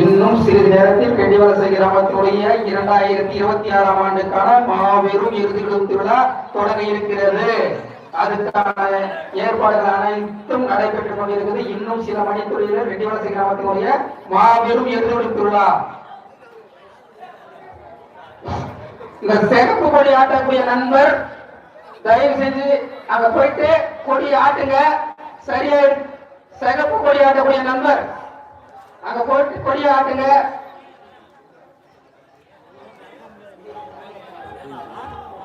இன்னும் சிறிது நேரத்தில் கெடிவலசை கிராமத்தினுடைய இரண்டாயிரத்தி இருபத்தி ஆறாம் ஆண்டுக்கான மாபெரும் இறுதிக்கும் திருவிழா தொடங்க இருக்கிறது. அதுக்கான ஏற்பாடுகள் அனைத்தும் நடைபெற்றுக் கொண்டிருக்கிறது. இன்னும் சில மணித்துறையில் ரெட்டிவலசை கிராமத்தினுடைய மாபெரும் இறுதிக்கும் திருவிழா இந்த சிகப்பு கொடி ஆட்டக்கூடிய நண்பர் தயவு செஞ்சு அங்க போயிட்டு கொடி ஆட்டுங்க. சரியா சிகப்பு கொடி ஆட்டக்கூடிய நண்பர். அங்க போயிட்டு கொடி ஆட்டுங்க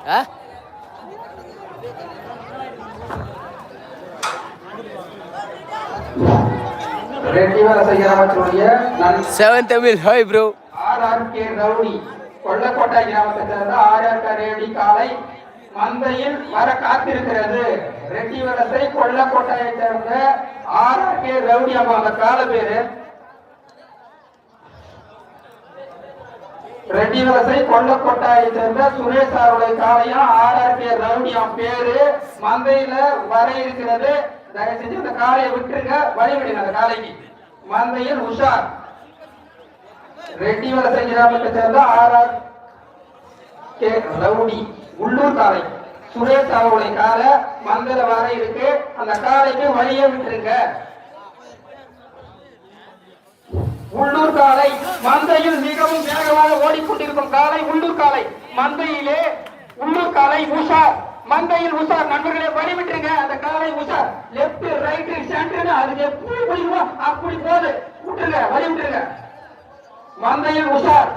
ஆ? ரெட்டி வலசை கிராமத்தினுடைய நன் seven Tamil hi bro RR K rowdy. கிராமத்தை சேர்ந்த ஆர்ஆர் கே ரவுடி காலை மந்தையில் வர காத்திருக்கிறது. ரெட்டி வலசை கொல்லக்கோட்டையை சேர்ந்த ஆர்ஆர் கே ரவுடி அம்மா அந்த கால பேரு. ரெட்டிவலசை கொல்லக்கொட்டாயை சேர்ந்த சுரேஷ் அவருடைய காலையும் ஆர்ஆர் கே ரவுடியாம் பேரு. மந்தையில வர இருக்கிறது. தயவு செஞ்சு அந்த காலையை விட்டுருங்க. வழிவிடுங்க அந்த காலைக்கு மந்தையில் உஷார். ரெட்டிவலசை கிராமத்தை சேர்ந்த ஆர்ஆர் கே ரவுடி உள்ளூர் காளை. சுரேஷ் அவருடைய காலை மந்தையில வர இருக்கு. அந்த காளைக்கு வழியை விட்டுருங்க. உள்ளூர் காளை மந்தையில் மிகவும் வேகமாக ஓடிக்கொண்டிருக்கும் காலை உள்ளூர் காலை. மந்தையிலே உள்ளூர் காலை உஷார் மந்தையில் உஷார் நண்பர்களே வழி விட்டுருங்க அந்த காலை உஷார் லெப்ட் ரைட் சென்டர் அதுக்கு எப்படி பிடிக்குமோ அப்படி போது விட்டுருங்க வழிவிட்டுருங்க. மந்தையில் உஷார்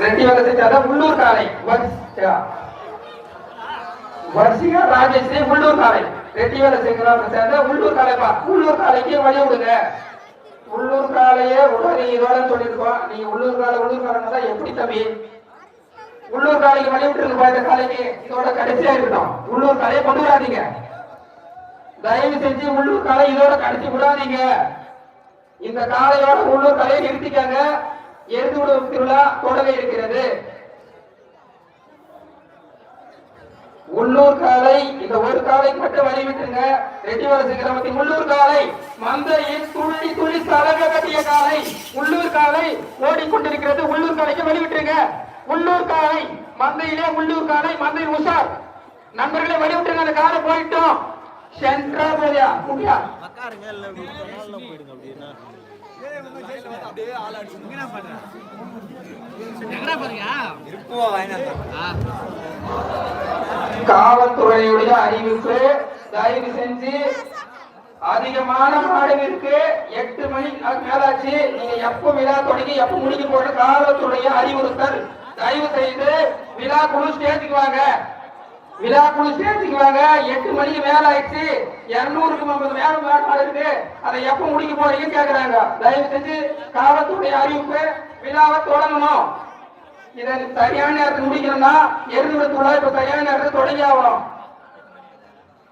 ரெட்டி வேலை சேர்ந்த உள்ளூர் காலை. வரிசையா? வர்ஷிகா உள்ளூர் காலை. ரெட்டி வலசை கிராமத்தை சேர்ந்த உள்ளூர் காலைப்பா. உள்ளூர் காலைக்கு வழி விடுங்க உள்ளூர் காலையே உடனே இதோட சொல்லியிருக்கோம். நீங்க உள்ளூர் காலை உள்ளூர் காலங்க தான் எப்படி தம்பி? உள்ளூர் காலைக்கு வழி விட்டுருங்கப்பா இந்த காலைக்கு. இதோட கடைசியா இருக்கட்டும். உள்ளூர் காலையை கொண்டு வராதீங்க. தயவு செஞ்சு உள்ளூர் காலை இதோட கடைசி விடாதீங்க. இந்த காலையோட உள்ளூர் காலையை நிறுத்திக்கங்க. எருது விடும் திருவிழா தொடங்க இருக்கிறது. உள்ளூர் காலை இந்த ஒரு காலைக்கு மட்டும் வழி விட்டுருங்க. ரெட்டிவரசு கிராமத்தின் உள்ளூர் காலை. மந்தையில் துள்ளி துள்ளி சலக கட்டிய காலை. உள்ளூர் காலை ஓடிக்கொண்டிருக்கிறது. உள்ளூர் காலைக்கு வழி விட்டுருங்க. உள்ளூர் காலை மந்தையிலே உள்ளூர் காலை மந்தையில் உஷார். நண்பர்களே வழி விட்டுருங்க. அந்த காலை போயிட்டோம். சென்ட்ரா போலியா? முடியா காவல்துறையுடைய அறிவிப்பு தயவு செஞ்சு அதிகமான மாடுகளுக்கு எட்டு மணி மேலாச்சு. நீங்க எப்ப விழா தொடங்கி எப்ப முடிக்க போற காவல்துறைய அறிவுறுத்தல். தயவு செய்து விழா குழு ஸ்டேஜுக்கு வாங்க. விழா குழு ஸ்டேஜுக்கு வாங்க. எட்டு மணிக்கு மேல ஆயிடுச்சு இருநூறுக்கு ஐம்பது மேல மேல மாடு இருக்கு அதை எப்ப முடிக்க போறீங்க கேக்குறாங்க. தயவு செஞ்சு காவல்துறை அறிவிப்பு விழாவை தொடங்கணும். இதை சரியான நேரத்தில் முடிக்கணும்னா எருதுவிடத்துள்ள இப்ப சரியான நேரத்தில் தொடங்கி ஆகணும்.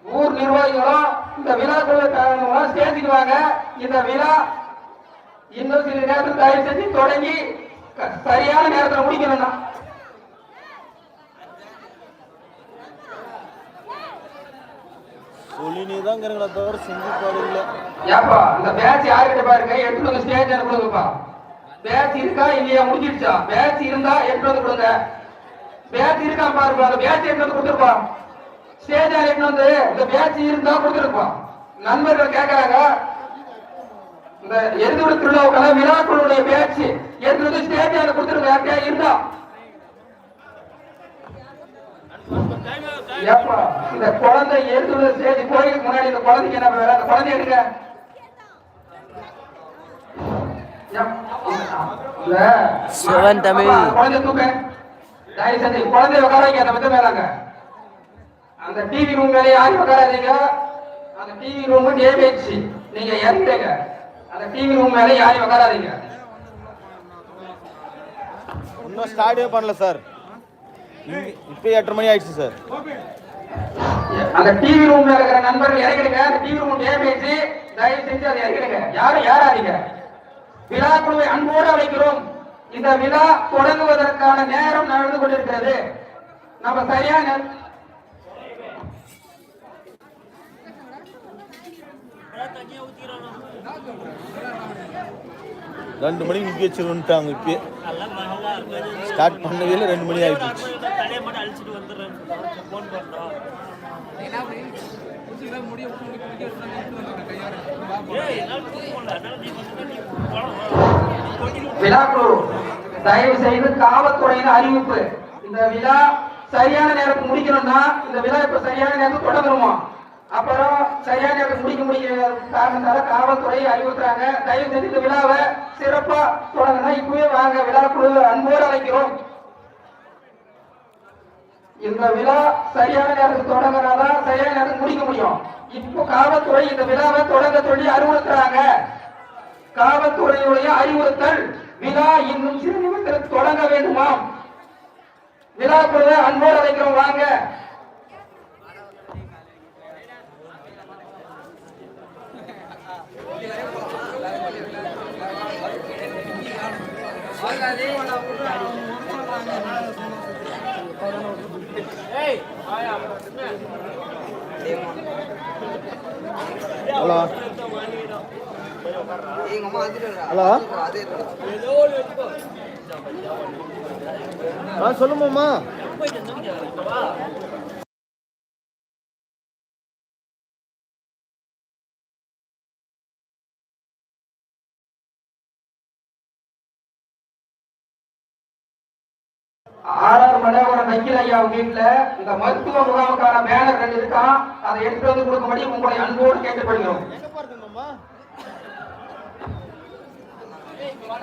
ஊர் நிர்வாகிகளும் இந்த விழாக்குள்ள ஸ்டேஜுக்கு வாங்க இந்த விழா இன்னும் சில நேரத்தில் தயவு செஞ்சு தொடங்கி சரியான நேரத்தில் முடிக்கணும்னா. சொல்லினே தான் இருக்கிறீங்களா தவிர செஞ்சு இல்லை. ஏப்பா இந்த பேட்ச் யாருக்கிட்ட பாருங்க எடுத்து வந்து ஸ்டேஜ் கொடுங்கப்பா பேட்ச் இருக்கா இல்லையா? முடிஞ்சிடுச்சா பேச்சு இருந்தா எடுத்து வந்து கொடுங்க. பேச்சு இருக்கா பாருப்பா அந்த பேச்சு எடுத்து வந்து கொடுத்துருப்பா ஸ்டேஜ் எடுத்து வந்து இந்த பேச்சு இருந்தா கொடுத்துருப்பா நண்பர்கள் கேட்கறாங்க இந்த எருதுவிட திருவிழாவுக்கான விழாக்களுடைய பேச்சு எடுத்து வந்து ஸ்டேஜ் கொடுத்துருங்க. யார்கிட்டயா இருந்தா? ஏப்பா இந்த குழந்தை எருதுவிட ஸ்டேஜ் கோயிலுக்கு முன்னாடி இந்த குழந்தைக்கு என்ன வேலை? அந்த குழந்தை எடுங்க. சிவன் தமிழ். குழந்தை தூக்க. தயவு செஞ்சு குழந்தைய உட்கார வைக்க அந்த மித்த மேலாங்க அந்த டிவி ரூம் மேலே யாரும் உட்காராதீங்க? அந்த டிவி ரூம் டேமேஜ் நீங்க இறங்கிடுங்க அந்த டிவி ரூம் மேலே யாரும் உட்காராதீங்க. இன்னும் ஸ்டார்டே பண்ணல சார் இப்போ மணி ஆயிடுச்சு சார் அந்த டிவி ரூம்ல இருக்கிற நண்பர்கள் இறங்கிடுங்க அந்த டிவி ரூம் டேமேஜ் தயவு செஞ்சு அதை இறங்கிடுங்க யாரும் யாராதீங்க விழா குழுவை அன்போடு அழைக்கிறோம். இந்த விழா தொடங்குவதற்கான நேரம் நடந்து கொண்டிருக்கிறது. நம்ம சரியான ரெண்டு மணிக்கு முக்கிய வச்சுருந்துட்டாங்க இப்போ ஸ்டார்ட் பண்ணவே ரெண்டு மணி ஆகிடுச்சு தலையை மட்டும் அழிச்சிட்டு வந்துடுறேன் ஃபோன் பண்ணுறோம் விழாக்குழு தயவு செய்து காவல்துறையின் அறிவிப்பு. இந்த விழா சரியான நேரத்துக்கு முடிக்கணும்னா இந்த விழா இப்ப சரியான நேரத்துக்கு தொடங்கணுமா அப்புறம் சரியான நேரத்துக்கு முடிக்க முடியாத காரணத்தால காவல்துறை அறிவுறுத்துறாங்க. தயவு செய்து இந்த விழாவை சிறப்பா தொடங்கினா இப்பவே வாங்க. விழாக்குழு அன்போடு அழைக்கிறோம். இந்த விழா சரியான நேரத்துக்கு தொடங்கினாதான் சரியான நேரத்துக்கு முடிக்க முடியும். இப்போ காவல்துறை இந்த விழாவை தொடங்க சொல்லி அறிவுறுத்துறாங்க. காவல்துறையுடைய அறிவுறுத்தல் விழா இன்னும் சிறு நிமிடத்தில் தொடங்க வேண்டுமாம் விழா கூட அன்போடு அழைக்கிறோம் வாங்க. ஹலோ ஹலோ ஆ சொல்லுமாம்மா ஆறாறு மண்டபம் நக்கீல் ஐயா வீட்டுல இந்த மருத்துவ முகாமுக்கான பேனர் ரெண்டு இருக்கான் அதை எடுத்து வந்து கொடுக்கும்படி உங்களை அன்போடு கேட்டுக்கொள்கிறோம்.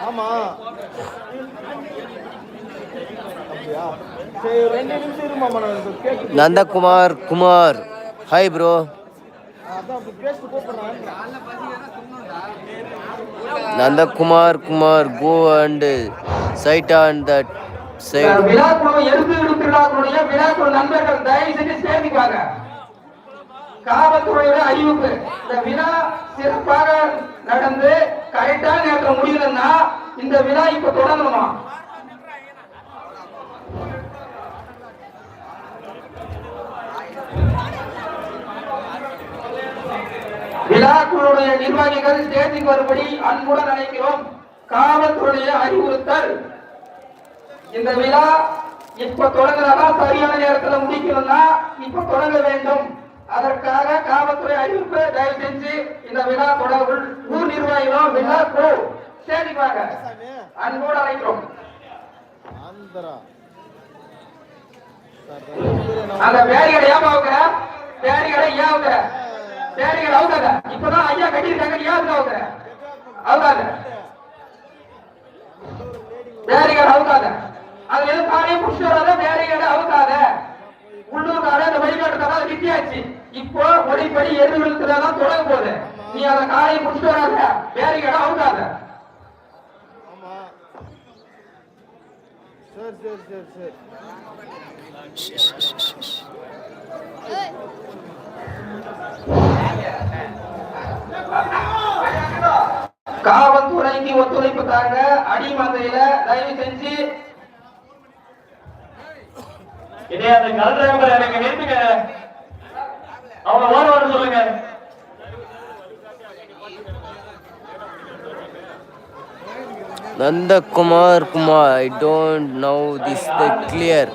ஆமா. Nandakumar Kumar. Hi bro Nandakumar Kumar go and side on that விழாக்குழு எருது திருவிழாக்குடைய விழாக்குழு நண்பர்கள் தயவு செஞ்சு சேர்ந்துக்குவாங்க காவல்துறையோட அறிவிப்பு. இந்த விழா சிறப்பாக நடந்து கரெக்டான நேரத்தில் முடியலன்னா இந்த விழா இப்ப தொடங்கணுமா? விழாக்குழுடைய நிர்வாகிகள் ஸ்டேஜுக்கு வரும்படி அன்புடன் அழைக்கிறோம். காவல்துறைய அறிவுறுத்தல். இந்த விழா இப்ப தொடங்குறதா சரியான நேரத்துல முடிக்கணும்னா இப்ப தொடங்க வேண்டும். அதற்காக காவல்துறை அறிவிப்பு தயவு செஞ்சு இந்த விழா தொடர்பு ஊர் நிர்வாகிகளும் விழா குழு ஸ்டேஜுக்கு வாங்க. அன்போடு அழைக்கிறோம். அந்த பேரிகடை ஏன் பேரிகளை பேரிகடை ஏன் அவுக்கிற இப்பதான் ஐயா கட்டியிருக்காங்க ஏன் அவுக்கிற அவுக்காத பேரிகடை அவுக்காத அது எதுவும் காலையும் புடிச்சு வராத பேரிகடை அவுக்காத உள்ளூர்கார அந்த வழிகாட்டுறதா வித்தியாச்சு. இப்போ ஒளிப்படி எரு விழுத்துறதான் தொடங்க போகுது. நீ அதை காலையும் புடிச்சு வராத பேரிகடை அவுக்காத ஆமா சரி சரி சரி சரி. காவல்துறைக்கு ஒத்துழைப்பு தாங்க அடிமந்தையில தயவு செஞ்சு இதே அந்த கல் டிரைவர் எனக்கு நிறுத்துங்க. அவங்க ஓர வர சொல்லுங்க. Nandakumar Kumar I don't know this the clear